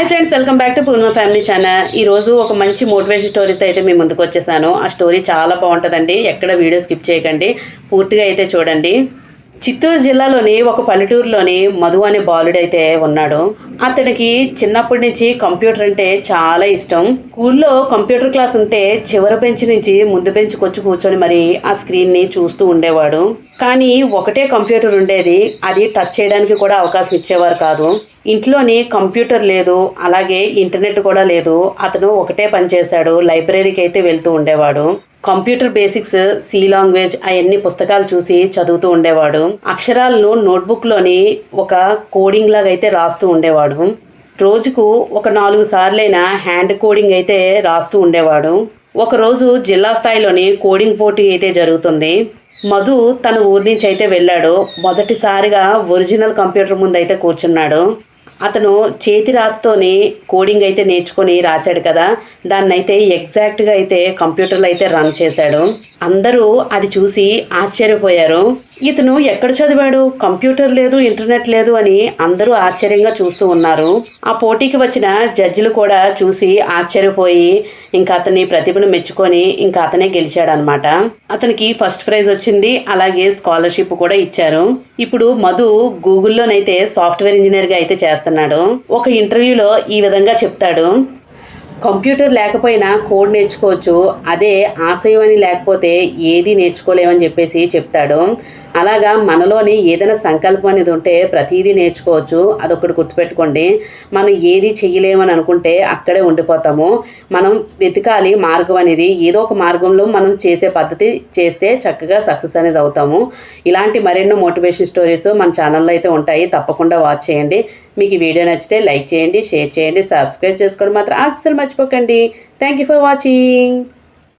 Hi friends welcome back to Purna family channel ఈ రోజు ఒక మంచి మోటివేషన్ స్టోరీతో అయితే మేము ముందుకు వచ్చేసాను. ఆ స్టోరీ చాలా బాగుంటుందండి. ఎక్కడ వీడియో స్కిప్ చేయకండి. పూర్తిగా అయితే చూడండి. చిత్తూరు జిల్లాలోని ఒక పల్లెటూరులోని మధు అనే బాలుడైతే ఉన్నాడు. అతనికి చిన్నప్పటి నుంచి కంప్యూటర్ అంటే చాలా ఇష్టం. స్కూల్లో కంప్యూటర్ క్లాస్ ఉంటే చివరి బెంచ్ నుంచి ముందు బెంచ్కి వచ్చి కూర్చొని మరి ఆ స్క్రీన్ని చూస్తూ ఉండేవాడు. కానీ ఒకటే కంప్యూటర్ ఉండేది. అది టచ్ చేయడానికి కూడా అవకాశం ఇచ్చేవారు కాదు. ఇంట్లోని కంప్యూటర్ లేదు. అలాగే ఇంటర్నెట్ కూడా లేదు. అతను ఒకటే పని చేశాడు. లైబ్రరీకి అయితే వెళ్తూ ఉండేవాడు. కంప్యూటర్ బేసిక్స్ సి లాంగ్వేజ్ అవన్నీ పుస్తకాలు చూసి చదువుతూ ఉండేవాడు. అక్షరాలను నోట్బుక్లోని ఒక కోడింగ్ లాగా అయితే రాస్తూ ఉండేవాడు. రోజుకు ఒక నాలుగు సార్లైనా హ్యాండ్ కోడింగ్ అయితే రాస్తూ ఉండేవాడు. ఒకరోజు జిల్లా స్థాయిలోని కోడింగ్ పోటీ అయితే జరుగుతుంది. మధు తన ఊరి నుంచి అయితే వెళ్ళాడు. మొదటిసారిగా ఒరిజినల్ కంప్యూటర్ ముందు అయితే కూర్చున్నాడు. అతను చేతి రాతతోనే కోడింగ్ అయితే నేర్చుకొని రాశాడు కదా. దాన్ని అయితే ఎగ్జాక్ట్గా అయితే కంప్యూటర్లో అయితే రన్ చేశాడు. అందరూ అది చూసి ఆశ్చర్యపోయారు. ఇతను ఎక్కడ చదివాడు? కంప్యూటర్ లేదు ఇంటర్నెట్ లేదు అని అందరూ ఆశ్చర్యంగా చూస్తూ ఉన్నారు. ఆ పోటీకి వచ్చిన జడ్జిలు కూడా చూసి ఆశ్చర్యపోయి ఇంకా అతని ప్రతిభను మెచ్చుకొని ఇంకా అతనే గెలిచాడనమాట అతనికి ఫస్ట్ ప్రైజ్ వచ్చింది అలాగే స్కాలర్షిప్ కూడా ఇచ్చారు. ఇప్పుడు మధు గూగుల్లోనైతే సాఫ్ట్వేర్ ఇంజనీర్గా అయితే చేస్తున్నాడు. ఒక ఇంటర్వ్యూలో ఈ విధంగా చెప్తాడు. కంప్యూటర్ లేకపోయినా కోడ్ నేర్చుకోవచ్చు. అదే ఆశయం అని లేకపోతే ఏది నేర్చుకోలేమని చెప్పేసి చెప్తాడు. అలాగా మనలోని ఏదైనా సంకల్పం అనేది ఉంటే ప్రతిదీ నేర్చుకోవచ్చు. అదొకటి గుర్తుపెట్టుకోండి. మనం ఏది చేయలేమని అనుకుంటే అక్కడే ఉండిపోతాము. మనం వెతకాలి మార్గం అనేది. ఏదో ఒక మార్గంలో మనం చేసే పద్ధతి చేస్తే చక్కగా సక్సెస్ అనేది అవుతాము. ఇలాంటి మరెన్నో మోటివేషన్ స్టోరీస్ మన ఛానల్లో అయితే ఉంటాయి. తప్పకుండా వాచ్ చేయండి. మీకు ఈ వీడియో నచ్చితే లైక్ చేయండి షేర్ చేయండి సబ్స్క్రైబ్ చేసుకోవడం మాత్రం అస్సలు మర్చిపోకండి. Thank you for watching.